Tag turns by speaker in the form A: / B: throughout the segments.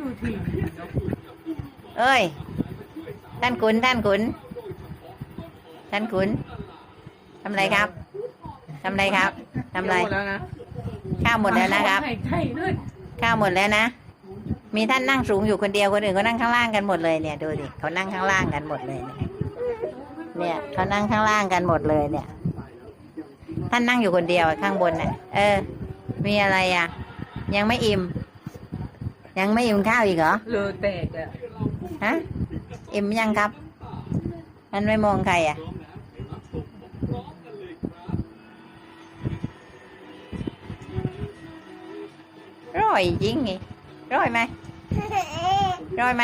A: ดูที
B: เอ้ย ท่านขุน ท่านขุน ท่านขุนทำอะไรครับทำอะไรครับทำอะไร
A: หมดแล้วนะ
B: ข้าวหมดแล้วนะครับ
A: หายใจด้วย
B: ข้าวหมดแล้วนะ มีท่านนั่งสูงอยู่คนเดียวคนอื่นเขานั่งข้างล่างกันหมดเลยเนี่ยดูดิเขานั่งข้างล่างกันหมดเลยเนี่ยเนี่ยเขานั่งข้างล่างกันหมดเลยเนี่ย ท่านนั่งอยู่คนเดียวอะข้างบนน่ะเออ มีอะไรอะ ยังไม่อิ่ม ยังไม่อิ่มข้าวอีกเหรอ
A: เลอแตกอะ
B: ฮะอิ่มยังครับ มันไม่มองใครอะร้อยจริงไงร้อยไหมร้อยไหม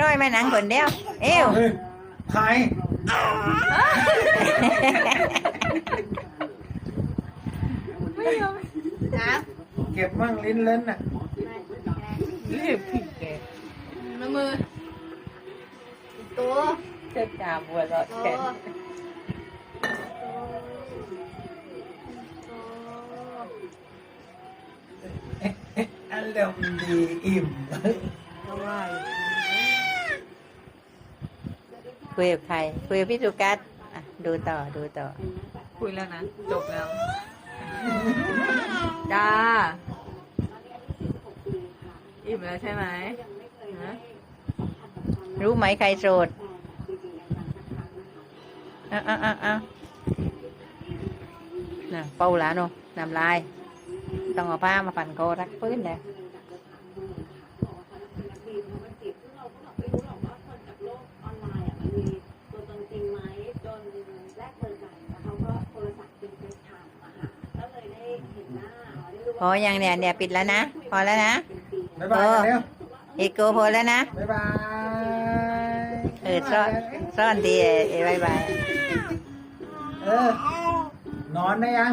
B: ร้อยไหมหนังคนเดียว เอว
C: เฮ้ยใคร
A: ไม่ยอม
C: เก็บมั่งลิ้นเล่นน่ะ
A: เรียบผิดแก
D: น้ำมือตัว
A: เจ็บจาบัวรอด
D: ตัว
A: แขน
C: อารมณ์ดีอิ่ม
A: เพราะว่า
B: คุยกับใครคุยกับพี่สุกัสดูต่อดูต่อ
A: คุยแล้วนะ จบแล้ว อิ่มแล้วใช่ไหมฮะ
B: รู้ไหมใครโสดอะอะอะอะน่ะเป่าหลานโนนำลาย ต้องเอาผ้ามาปั่นคอรักปื้นเลย
E: ตัวตนจริงไหมจนแลกเบอร์กันแล้วเขาก็โทรศัพท์เป็นเฟซไทม์อะค่ะก็เลยได้เห็นหน้าได้รู้
B: พอยังเนี่ยเนี่ยปิดแล้วนะ พอแล้วนะ
C: บ๊ายบายกันเร็ว
B: อีกโกพอแล้วนะ
C: บ๊ายบาย
B: เออซ่อนซ่อนดีเอ้ยบายบาย
C: เออนอนได้ยัง